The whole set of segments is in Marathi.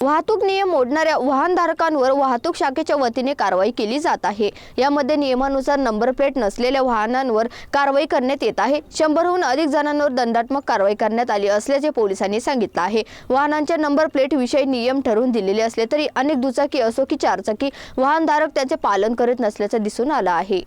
वाहतूक नियम मोडणाऱ्या वाहनधारकांवर वाहतूक शाखेच्या वतीने कारवाई केली जात आहे. यामध्ये नियमानुसार नंबर प्लेट नसलेल्या वाहनांवर कारवाई करण्यात येत आहे. शंभरहून अधिक जणांवर दंडात्मक कारवाई करण्यात आली असल्याचे पोलिसांनी सांगितलं आहे. वाहनांच्या नंबर प्लेट विषयी नियम ठरवून दिलेले असले तरी अनेक दुचाकी असो की चारचाकी वाहनधारक त्याचे पालन करीत नसल्याचं दिसून आलं आहे.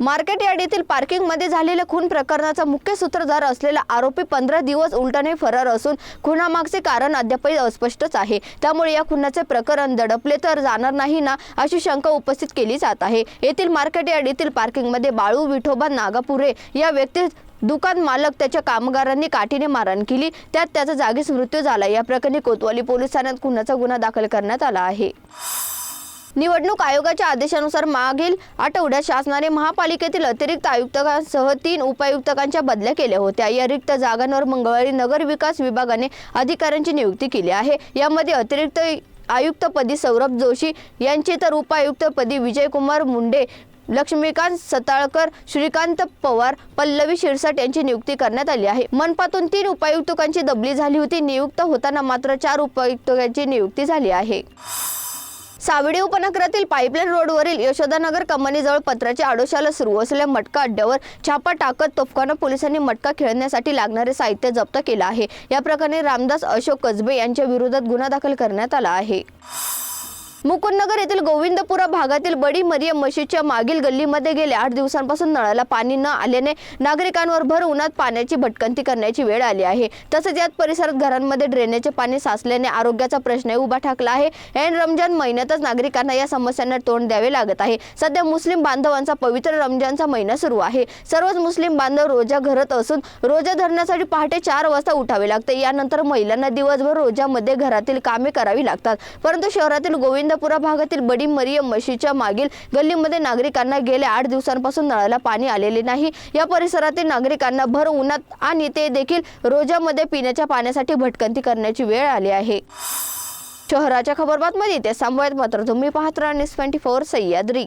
मार्केट यार्डीतील पार्किंगमध्ये झालेल्या खून प्रकरणाचा मुख्य सूत्रधार असलेला आरोपी पंधरा दिवस उलटाने फरार असून खुनामागचे कारण अद्यापही अस्पष्टच आहे. त्यामुळे या खुनाचे प्रकरण दडपले तर जाणार नाही ना अशी शंका उपस्थित केली जात आहे. येथील मार्केट यार्डीतील पार्किंगमध्ये बाळू विठोबा नागापुरे या व्यक्ती दुकान मालक त्याच्या कामगारांनी काठीने मारहाण केली. त्यात त्याचा जागीच मृत्यू झाला. या प्रकरणी कोतवाली पोलीस ठाण्यात खुनाचा गुन्हा दाखल करण्यात आला आहे. निवडणूक आयोगाच्या आदेशानुसार मागील आठवड्यात शासनाने महापालिकेतील अतिरिक्त आयुक्तांसह तीन उपायुक्तांच्या बदल्या केल्या होत्या. या रिक्त जागांवर मंगळवारी नगर विकास विभागाने अधिकाऱ्यांची नियुक्ती केली आहे. यामध्ये अतिरिक्त आयुक्तपदी सौरभ जोशी यांची तर उपायुक्तपदी विजयकुमार मुंडे लक्ष्मीकांत सताळकर श्रीकांत पवार पल्लवी शिरसाट यांची नियुक्ती करण्यात आली आहे. मनपातून तीन उपायुक्तांची दबली झाली होती. नियुक्त होताना मात्र चार उपायुक्तांची नियुक्ती झाली आहे. सावडी उपनगरातील पाईपलाईन रोडवरील यशोदानगर कंपनीजवळ पत्राच्या आडोशाला सुरू असलेल्या मटका अड्ड्यावर छापा टाकत तोफखाना पोलिसांनी मटका खेळण्यासाठी लागणारे साहित्य जप्त केलं आहे. या प्रकरणी रामदास अशोक कसबे यांच्या विरोधात गुन्हा दाखल करण्यात आला आहे. मुकुंदनगर येथील गोविंदपुरा भागातील बडी मरियम मशीदच्या मागील गल्लीमध्ये गेल्या आठ दिवसांपासून नळाला पाणी न आल्याने नागरिकांवर भर उन्हात पाण्याची भटकंती करण्याची वेळ आली आहे. तसेच यात परिसरात घरांमध्ये ड्रेनेजचे पाणी साचल्याने आरोग्याचा प्रश्नही उभा ठाकला आहे. ऐन रमजान महिन्यातच नागरिकांना या समस्यांना तोंड द्यावे लागत आहे. सध्या मुस्लिम बांधवांचा पवित्र रमजानचा महिना सुरू आहे. सर्वच मुस्लिम बांधव रोजा घरात असून रोजा धरण्यासाठी पहाटे चार वाजता उठावे लागते. यानंतर महिलांना दिवसभर रोजामध्ये घरातील कामे करावी लागतात. परंतु शहरातील गोविंद गोविंदपुरा भागातील बडी मरियम मशीच्या मागील गल्लीमध्ये नागरिकांना गेल्या आठ दिवसांपासून नळाला पाणी आलेले नाही. या परिसरातील नागरिकांना भर उन्हात आणि ते देखील रोजामध्ये पिण्याच्या पाण्यासाठी भटकंती करण्याची वेळ आली आहे. शहराच्या खबरबातमध्ये ते सांभाळत मात्र तुम्ही पाहत राहा ट्वेंटी फोर सह्याद्री.